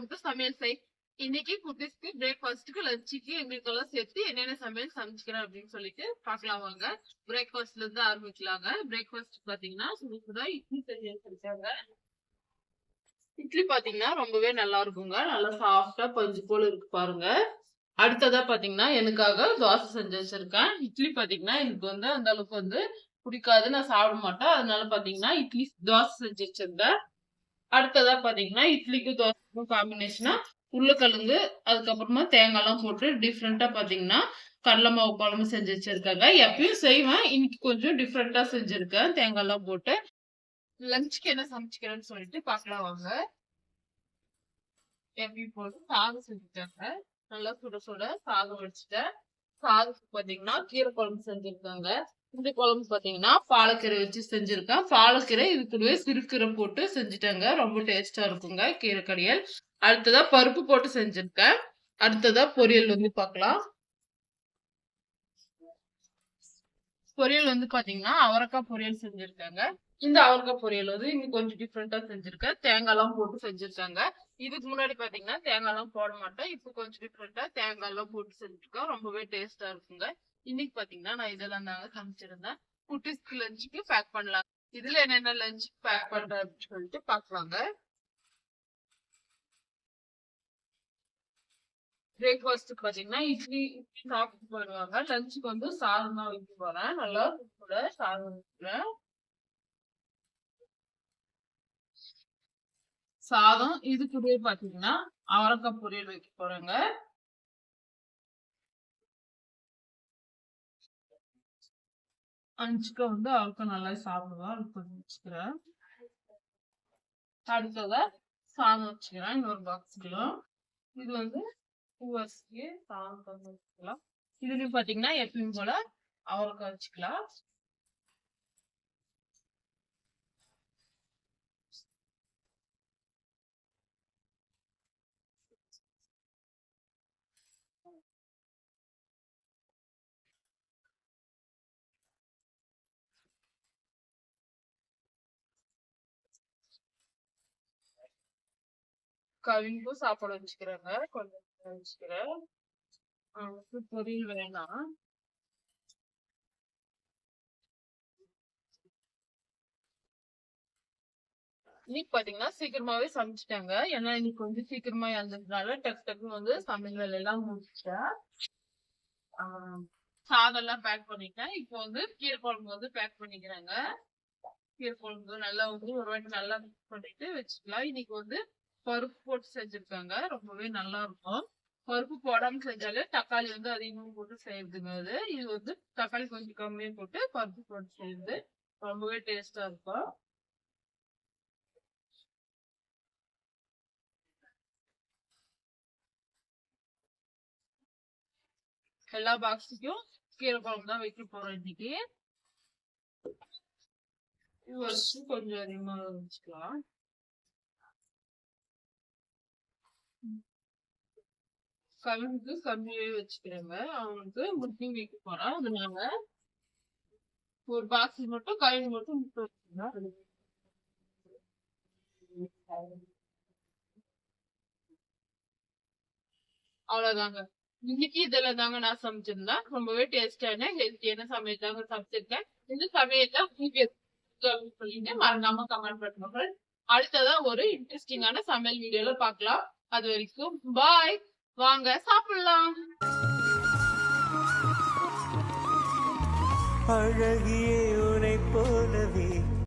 Welcome சமையல் செய். இன்னைக்கு குட்டீஸ்க்கு பிரேக்ஃபாஸ்ட்டுக்கு லஞ்சுக்கு எங்களுக்கெல்லாம் சேர்த்து என்னென்ன சமையல் சமைச்சுக்கிறேன் அப்படின்னு சொல்லிட்டு பார்க்கலாம் வாங்க. பிரேக்ஃபாஸ்ட்ல இருந்து ஆரம்பிக்கலாங்க. பிரேக்ஃபாஸ்ட் பாத்தீங்கன்னா சுட சுட இட்லி செஞ்சு வச்சிருக்காங்க. இட்லி பாத்தீங்கன்னா ரொம்பவே நல்லா இருக்குங்க. நல்லா சாஃப்டா பஞ்சு போல இருக்கு பாருங்க. அடுத்ததா பாத்தீங்கன்னா எனக்காக தோசை செஞ்சு வச்சிருக்கேன். இட்லி பாத்தீங்கன்னா எனக்கு வந்து அந்த அளவுக்கு வந்து பிடிக்காது நான் சாப்பிட மாட்டேன். அதனால பாத்தீங்கன்னா இட்லி தோசை செஞ்சு வச்சிருந்தேன். அடுத்ததா பாத்தீங்கன்னா இட்லிக்கும் தோசைக்கும் காம்பினேஷனா உருளைக்கிழங்கு அதுக்கப்புறமா தேங்காய்லாம் போட்டு டிஃப்ரெண்டா பாத்தீங்கன்னா கடலை மாவு குழம்பு செஞ்சு வச்சிருக்காங்க. எப்பயும் செய்வேன். இன்னைக்கு கொஞ்சம் டிஃப்ரெண்டா செஞ்சிருக்கேன். தேங்காய்லாம் போட்டு லஞ்சுக்கு என்ன சமைச்சுக்கிறேன்னு சொல்லிட்டு பார்க்கலாம் வாங்க. எப்பயும் போட்டு சாதம் செஞ்சுட்டாங்க. நல்லா சுட சுட சாதம் வச்சுட்டேன் சாதத்துக்கு பாத்தீங்கன்னா கீரை குழம்பு செஞ்சிருக்காங்க. இந்த குழம்பு பாத்தீங்கன்னா பாலக்கீரை வச்சு செஞ்சிருக்கேன். பாலக்கீரை இது கூடவே சிறுக்கீரை போட்டு செஞ்சுட்டாங்க. ரொம்ப டேஸ்டா இருக்குங்க கீரை கடையல். அடுத்ததா பருப்பு போட்டு செஞ்சிருக்கேன். அடுத்ததா பொரியல் வந்து பார்க்கலாம் பொரியல் வந்து பாத்தீங்கன்னா அவரக்காய் பொரியல் செஞ்சிருக்காங்க. இந்த அவரக்காய் பொரியல் வந்து இங்க கொஞ்சம் டிஃப்ரெண்டா செஞ்சிருக்கேன். தேங்காய் எல்லாம் போட்டு செஞ்சிருக்காங்க. இதுக்கு முன்னாடி பாத்தீங்கன்னா தேங்காய் எல்லாம் போட மாட்டேன் இப்போ கொஞ்சம் டிஃப்ரெண்டா தேங்காய் எல்லாம் போட்டு செஞ்சுருக்கோம். ரொம்பவே டேஸ்டா இருக்குங்க. இன்னைக்கு பாத்தீங்கன்னா நான் இதெல்லாம் தாங்க சமைச்சிருந்தேன் குட்டிஸ்க்கு லஞ்சுக்கு பேக் பண்ணலாம். இதுல என்னென்ன லஞ்ச் பேக் பண்றேன் அப்படின்னு சொல்லிட்டு பாக்கலாங்க. பிரேக்ஃபாஸ்ட்டுக்கு பாத்தீங்கன்னா இட்லி இட்லி சாப்பிட்டு போயிடுவாங்க. லஞ்சுக்கு வந்து சாதம் தான் வைக்க போறேன். நல்லா கூட சாதம் வைக்கிறேன். சாதம். இது கூடவே பாத்தீங்கன்னா அவரக்காய் பொரியல் வைக்க போறேங்க. அஞ்சுக்க வந்து அவருக்கு நல்லா சாப்பிடுவா. அதுக்கு வச்சுக்கிறேன். அடுத்தத சாதம் வச்சுக்கிறேன். இன்னொரு பாக்ஸ்க்குள்ள இது வந்து பூவரிசிக்கு சாதம் வச்சுக்கலாம். இதுலயும் பாத்தீங்கன்னா எப்பயும் போல அவரைக்காய் வச்சுக்கலாம். கவிங்கும் சாப்பாடு வச்சுக்கிறேங்க. கொஞ்சம் வச்சுக்கிறேன். அவனுக்கு பொரியல் வேணாம். இன்னைக்கு பாத்தீங்கன்னா சீக்கிரமாவே சமைச்சிட்டாங்க. ஏன்னா இன்னைக்கு வந்து சீக்கிரமா இருந்ததுனால டக்கு டக்குன்னு வந்து சமையல் வேலையெல்லாம் முடிச்சிட்டேன். ஆஹ் சாதம் எல்லாம் பேக் பண்ணிட்டேன். இப்போ வந்து கீரை குழம்பு வந்து பேக் பண்ணிக்கிறாங்க. கீரை குழம்பு நல்லா வந்து ஒரு வாட்டி நல்லா மிக்ஸ் பண்ணிட்டு வச்சுக்கலாம். இன்னைக்கு வந்து பருப்பு போட்டு செஞ்சிருக்காங்க. ரொம்பவே நல்லா இருக்கும் பருப்பு போடாம செஞ்சாலே தக்காளி வந்து அதிகமா போட்டு செய்யறதுங்க அது. இது வந்து தக்காளி கொஞ்சம் கம்மியாக போட்டு பருப்பு போட்டு செய்யுது ரொம்பவே டேஸ்டா இருக்கும். எல்லா பாக்ஸுக்கும் கீரை குழம்பு தான் வைக்க போறோம் இன்னைக்கு. கொஞ்சம் அதிகமா வச்சுக்கலாம். கவினுக்கு கம்மியாவே வச்சுக்கிறேங்க. அவனுக்கு முட்டி வைக்க போறான். அதனால ஒரு பாக்ஸ் மட்டும் கழுவி மட்டும் முட்டை வச்சுக்கிறேன். அவ்வளவுதாங்க. இன்னைக்கு இதுல தாங்க நான் சமைச்சிருந்தேன். ரொம்பவே டேஸ்டான ஹெல்த்தியான சமையல் தாங்க சமைச்சிருக்கேன். இந்த சமையல் உங்களுக்கு சொல்லிட்டு மறக்காம கமெண்ட் பண்ணுங்க. அடுத்ததா ஒரு இன்ட்ரெஸ்டிங்கான சமையல் வீடியோல பாக்கலாம் அது வரைக்கும் பாய் வாங்க சாப்பிடலாம். அழகியே.